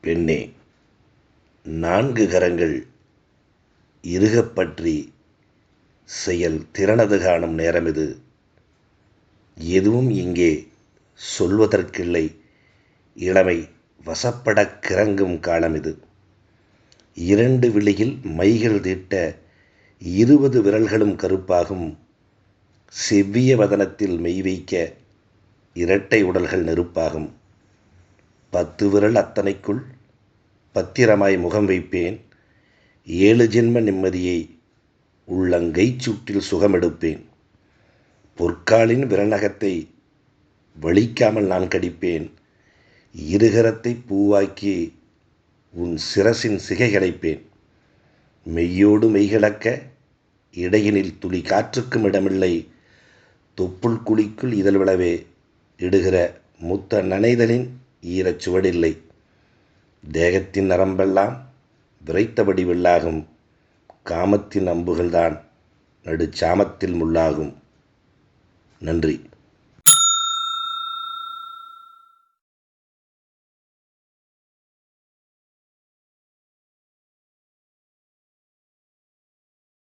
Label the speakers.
Speaker 1: பெண்ணே நான்கு கரங்கள் இறுகப் பற்றி செயல் திறனது காணும் நேரம் இது. எதுவும் இங்கே சொல்வதற்கில்லை. இளமை வசப்படக் கிறங்கும் காலம் இது. இரண்டு விழியில் மைகள் தீட்ட இருபது விரல்களும் கருப்பாகும். செவ்விய வதனத்தில் மெய் வைக்க இரட்டை உடல்கள் நெருப்பாகும். பத்து விரல் அத்தனைக்குள் பத்திரமாய் முகம் வைப்பேன். ஏழு ஜென்ம நிம்மதியை உள்ளங்கை சூட்டில் சுகமெடுப்பேன். பொற்காலின் விரநகத்தை வலிக்காமல் நான் கடிப்பேன். இருகரத்தை பூவாக்கி உன் சிரசின் சிகை கிடைப்பேன். மெய்யோடு மெய்கிழக்க இடையினில் துளி காற்றுக்கும் இடமில்லை. தொப்புள் குழிக்குள் இதழ் விழவே இடுகிற முத்த நனைதலின் ஈரச் சுவடில்லை தேகத்தின் நரம்பெல்லாம் விரைத்தபடி வெள்ளாகும். காமத்தின் அம்புகள்தான் நடுச்சாமத்தில் முள்ளாகும். நன்றி.